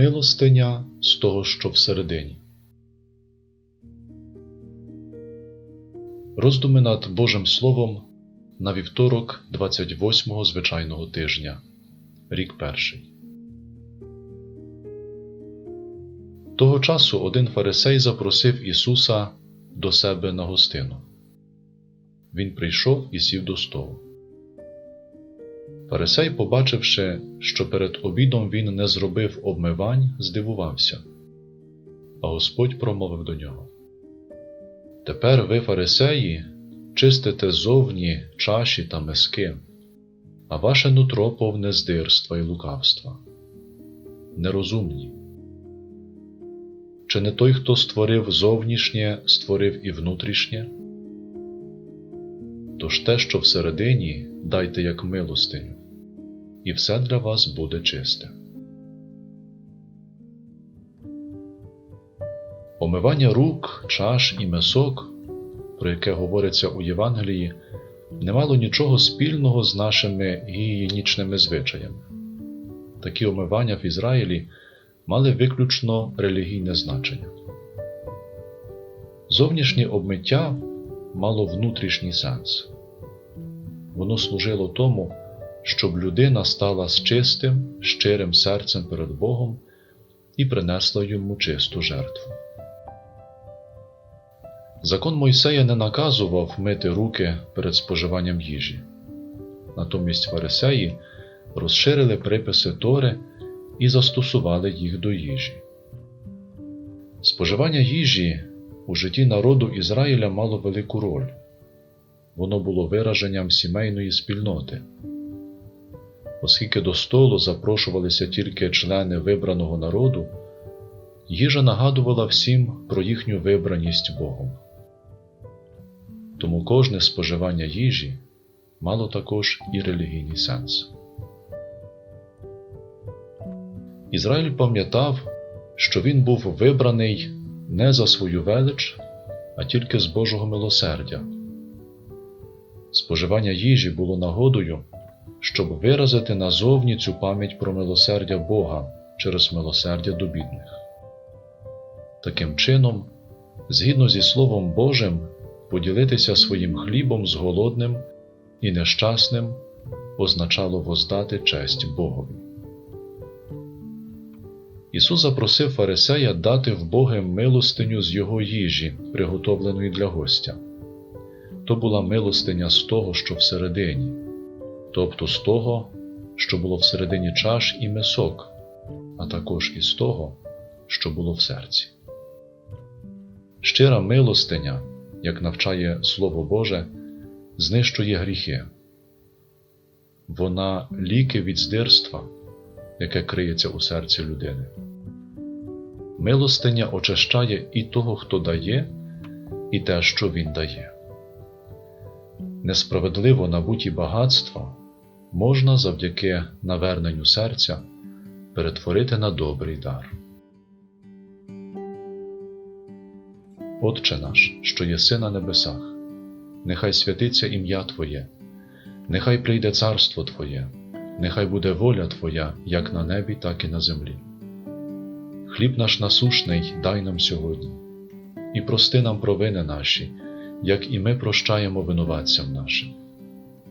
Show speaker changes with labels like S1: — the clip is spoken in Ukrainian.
S1: Милостиня з того, що всередині. Роздуми над Божим Словом на вівторок 28-го звичайного тижня, рік перший. Того часу один фарисей запросив Ісуса до себе на гостину. Він прийшов і сів до столу. Фарисей, побачивши, що перед обідом він не зробив обмивань, здивувався. А Господь промовив до нього: Тепер ви, фарисеї, чистите зовні чаші та миски, а ваше нутро повне здирства і лукавства. Нерозумні. Чи не той, хто створив зовнішнє, створив і внутрішнє? Тож те, що всередині, дайте як милостиню, і все для вас буде чисте. Омивання рук, чаш і месок, про яке говориться у Євангелії, не мало нічого спільного з нашими гігієнічними звичаями. Такі омивання в Ізраїлі мали виключно релігійне значення. Зовнішнє обмиття мало внутрішній сенс. Воно служило тому, щоб людина стала з чистим, щирим серцем перед Богом і принесла йому чисту жертву. Закон Мойсея не наказував мити руки перед споживанням їжі. Натомість фарисеї розширили приписи Тори і застосували їх до їжі. Споживання їжі у житті народу Ізраїля мало велику роль. Воно було вираженням сімейної спільноти. Оскільки до столу запрошувалися тільки члени вибраного народу, їжа нагадувала всім про їхню вибраність Богом. Тому кожне споживання їжі мало також і релігійний сенс. Ізраїль пам'ятав, що він був вибраний не за свою велич, а тільки з Божого милосердя. Споживання їжі було нагодою, щоб виразити назовні цю пам'ять про милосердя Бога через милосердя до бідних. Таким чином, згідно зі Словом Божим, поділитися своїм хлібом з голодним і нещасним означало воздати честь Богові. Ісус запросив Фарисея дати в Боги милостиню з Його їжі, приготовленої для гостя. То була милостиня з того, що всередині, тобто з того, що було всередині чаш і мисок, а також із того, що було в серці. Щира милостиня, як навчає Слово Боже, знищує гріхи. Вона ліки від здирства, яке криється у серці людини. Милостиня очищає і того, хто дає, і те, що він дає. Несправедливо набуті багатства можна завдяки наверненню серця перетворити на добрий дар. Отче наш, що єси на небесах, нехай святиться ім'я Твоє, нехай прийде царство Твоє, нехай буде воля Твоя, як на небі, так і на землі. Хліб наш насушний дай нам сьогодні, і прости нам провини наші, як і ми прощаємо винуватцям нашим.